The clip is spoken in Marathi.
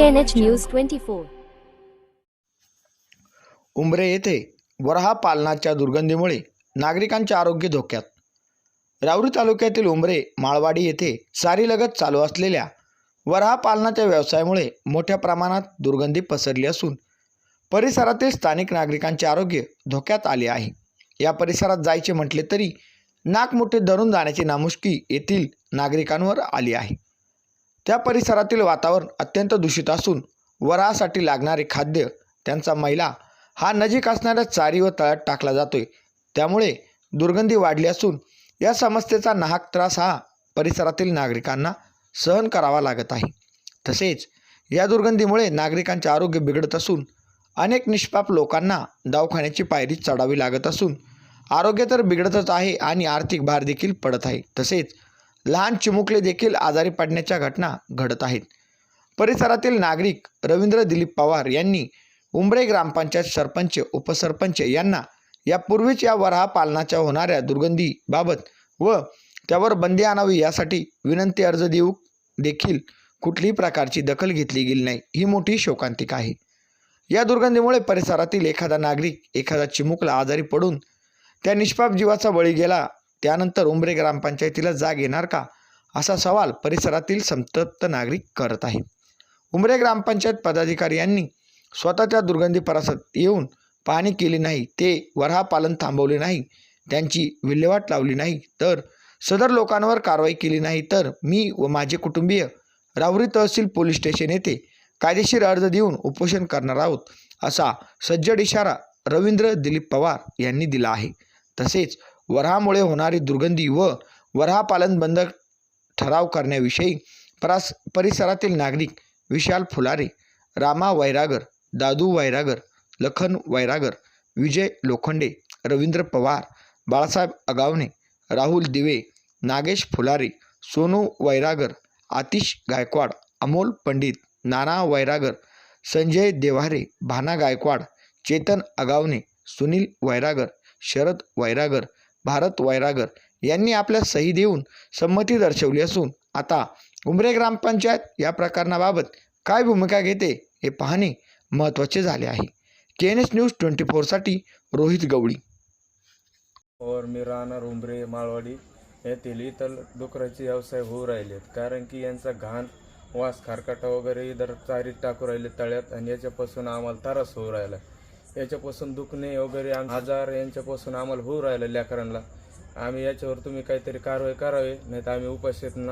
KNH News 24. उमरे येथे वरहा पालनाच्या दुर्गंधीमुळे नागरिकांचे आरोग्य धोक्यात. राऊरी तालुक्यातील उमरे माळवाडी येथे सारीलगत चालू असलेल्या वरहा पालनाच्या व्यवसायामुळे मोठ्या प्रमाणात दुर्गंधी पसरली असून परिसरातील स्थानिक नागरिकांचे आरोग्य धोक्यात आले आहे. या परिसरात जायचे म्हटले तरी नाक मोठे धरून जाण्याची नामुष्की येथील नागरिकांवर आली आहे. त्या परिसरातील वातावरण अत्यंत दूषित असून वरासाठी लागणारे खाद्य त्यांचा मैला हा नजीक असणाऱ्या चारी व तळ्यात टाकला जातोय. त्यामुळे दुर्गंधी वाढली असून या समस्येचा नाहक त्रास हा परिसरातील नागरिकांना सहन करावा लागत आहे. तसेच या दुर्गंधीमुळे नागरिकांचे आरोग्य बिघडत असून अनेक निष्पाप लोकांना दवाखान्याची पायरी चढावी लागत असून आरोग्य तर बिघडतच आहे आणि आर्थिक भार देखील पडत आहे. तसेच लहान चिमुकले देखील आजारी पडण्याच्या घटना घडत आहेत. परिसरातील नागरिक रवींद्र दिलीप पवार यांनी उंबरे ग्रामपंचायत सरपंच उपसरपंच यांना यापूर्वीच या वराहा पालनाच्या होणाऱ्या दुर्गंधीबाबत व त्यावर बंदी आणावी यासाठी विनंती अर्ज देऊ देखील कुठलीही प्रकारची दखल घेतली गेली नाही. ही मोठी शोकांतिका आहे. या दुर्गंधीमुळे परिसरातील एखादा नागरिक एखादा चिमुकला आजारी पडून त्या निष्पाप जीवाचा बळी गेला त्यानंतर उंबरे ग्रामपंचायतीला जाग येणार का? असा सवाल परिसरातील संतप्त नागरिक करत आहे उंबरे ग्रामपंचायत पदाधिकारी यांनी स्वतःच्या दुर्गंधी परिसरात येऊन पाहणी केली नाही ते वरहा पालन थांबवले नाही त्यांची विल्हेवाट लावली नाही तर सदर लोकांवर कारवाई केली नाही तर मी व माझे कुटुंबीय राहुरी तहसील पोलीस स्टेशन येथे कायदेशीर अर्ज देऊन उपोषण करणार आहोत असा सज्जड इशारा रवींद्र दिलीप पवार यांनी दिला आहे. तसेच वरहामुळे होणारी दुर्गंधी व वरहापालन बंद ठराव करण्याविषयी परास परिसरातील नागरिक विशाल फुलारे रामा वैरागर दादू वैरागर लखन वैरागर विजय लोखंडे रवींद्र पवार बाळासाहेब अगावणे राहुल दिवे नागेश फुलारे सोनू वैरागर आतिश गायकवाड अमोल पंडित नाना वैरागर संजय देवारे भाना गायकवाड चेतन अगावणे सुनील वैरागर शरद वैरागर भारत वैरागर यांनी आपल्या सही देऊन संमती दर्शवली असून आता उमरे ग्रामपंचायत या प्रकरणाबाबत काय भूमिका घेते हे पाहणे महत्त्वाचे झाले आहे. K N S news twenty फोरसाठी Rohit Gawali. और मी राहणार उंबरे माळवाडी येथील इतर डुकराचे व्यवसाय होऊ राहिलेत. कारण की यांचा घाण वास खारकाटा वगैरे इतर चारीत टाकू राहिले तळ्यात आणि याच्यापासून आम्हाला त्रास होऊ राहिला. याच्यापासून दुखणे वगैरे आजार यांच्यापासून आम्हाला होऊ राहिलं लेकरांना. आम्ही याच्यावर तुम्ही काहीतरी कारवाई करावी नाही तर आम्ही उपाशीतना